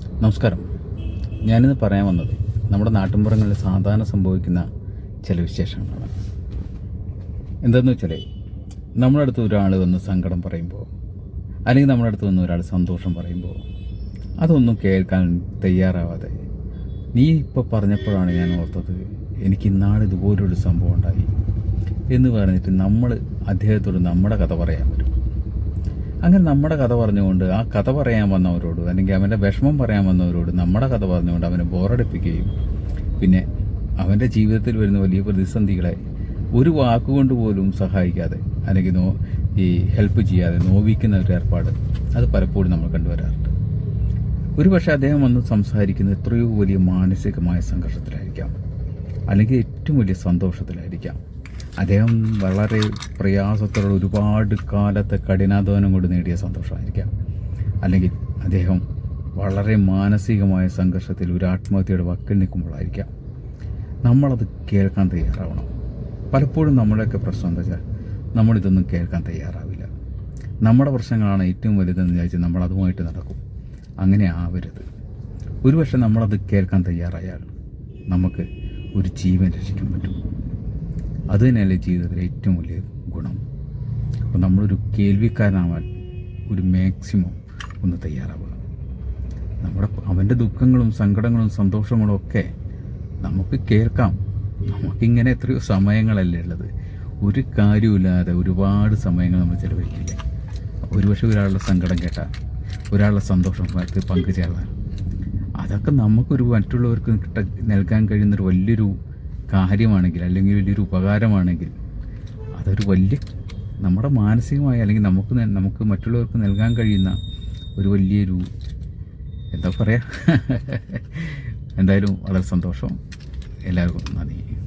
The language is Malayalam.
നമസ്കാരം. ഞാനിന്ന് പറയാൻ വന്നത് നമ്മുടെ നാട്ടിൻപുറങ്ങളിൽ സാധാരണ സംഭവിക്കുന്ന ചില വിശേഷങ്ങളാണ്. എന്താണെന്ന് വെച്ചാൽ നമ്മുടെ അടുത്ത് ഒരാൾ വന്ന് സങ്കടം പറയുമ്പോൾ അല്ലെങ്കിൽ നമ്മുടെ അടുത്ത് വന്ന് ഒരാൾ സന്തോഷം പറയുമ്പോൾ അതൊന്നും കേൾക്കാൻ തയ്യാറാവാതെ നീ ഇപ്പോൾ പറഞ്ഞപ്പോഴാണ് ഞാൻ ഓർത്തത് എനിക്ക് ഇന്നാളിതുപോലൊരു സംഭവം ഉണ്ടായി എന്ന് പറഞ്ഞിട്ട് നമ്മൾ അദ്ദേഹത്തോട് നമ്മുടെ കഥ പറയാൻ വരും അങ്ങനെ നമ്മുടെ കഥ പറഞ്ഞുകൊണ്ട് ആ കഥ പറയാൻ വന്നവരോട് അല്ലെങ്കിൽ അവന്റെ വിഷമം പറയാൻ വന്നവരോട് നമ്മുടെ കഥ പറഞ്ഞുകൊണ്ട് അവനെ ബോറടിപ്പിക്കുകയും പിന്നെ അവന്റെ ജീവിതത്തിൽ വരുന്ന വലിയ പ്രതിസന്ധികളെ ഒരു വാക്കുകൊണ്ട് പോലും സഹായിക്കാതെ അല്ലെങ്കിൽ നോ ഈ ഹെൽപ്പ് ചെയ്യാതെ നോവിക്കുന്ന ഒരു ഏർപ്പാട് അത് പലപ്പോഴും നമ്മൾ കണ്ടുവരാറുണ്ട്. ഒരുപക്ഷെ അദ്ദേഹം വന്ന് സംസാരിക്കുന്നത് എത്രയോ വലിയ മാനസികമായ സംഘർഷത്തിലായിരിക്കാം അല്ലെങ്കിൽ ഏറ്റവും വലിയ സന്തോഷത്തിലായിരിക്കാം. അദ്ദേഹം വളരെ പ്രയാസത്തോടെ ഒരുപാട് കാലത്തെ കഠിനാധ്വാനം കൊണ്ട് നേടിയ സന്തോഷമായിരിക്കാം. അല്ലെങ്കിൽ അദ്ദേഹം വളരെ മാനസികമായ സംഘർഷത്തിൽ ഒരു ആത്മഹത്യയുടെ വക്കിൽ നിൽക്കുമ്പോഴായിരിക്കാം. നമ്മളത് കേൾക്കാൻ തയ്യാറാവണം. പലപ്പോഴും നമ്മുടെയൊക്കെ പ്രശ്നം എന്താ വെച്ചാൽ നമ്മളിതൊന്നും കേൾക്കാൻ തയ്യാറാവില്ല. നമ്മുടെ പ്രശ്നങ്ങളാണ് ഏറ്റവും വലുതെന്ന് വിചാരിച്ച് നമ്മൾ അതുമായിട്ട് നടക്കും. അങ്ങനെ ആവരുത്. ഒരുപക്ഷെ നമ്മളത് കേൾക്കാൻ തയ്യാറായാൽ നമുക്ക് ഒരു ജീവൻ രക്ഷിക്കാൻ പറ്റും. അത് തന്നെയല്ലേ ജീവിതത്തിലെ ഏറ്റവും വലിയ ഗുണം. അപ്പോൾ നമ്മളൊരു കേൾവിക്കാരനാവാൻ ഒരു മാക്സിമം ഒന്ന് തയ്യാറാവുക. നമ്മുടെ അവന്റെ ദുഃഖങ്ങളും സങ്കടങ്ങളും സന്തോഷങ്ങളും ഒക്കെ നമുക്ക് കേൾക്കാം. നമുക്കിങ്ങനെ എത്രയോ സമയങ്ങളല്ലേ ഉള്ളത്. ഒരു കാര്യമില്ലാതെ ഒരുപാട് സമയങ്ങൾ നമ്മൾ ചിലവഴിക്കില്ല? ഒരുപക്ഷെ ഒരാളുടെ സങ്കടം കേട്ടാൽ ഒരാളുടെ സന്തോഷം പങ്ക് പങ്കുചേർന്നാൽ. അതൊക്കെ നമുക്കൊരു മറ്റുള്ളവർക്ക് കിട്ട നൽകാൻ കഴിയുന്നൊരു വലിയൊരു കാര്യമാണെങ്കിൽ അല്ലെങ്കിൽ വലിയൊരു ഉപകാരമാണെങ്കിൽ അതൊരു വലിയ നമ്മുടെ മാനസികമായ അല്ലെങ്കിൽ നമുക്ക് നമുക്ക് മറ്റുള്ളവർക്ക് നൽകാൻ കഴിയുന്ന ഒരു വലിയൊരു എന്താ പറയുക എന്തായാലും വളരെ സന്തോഷം. എല്ലാവർക്കും നന്ദി.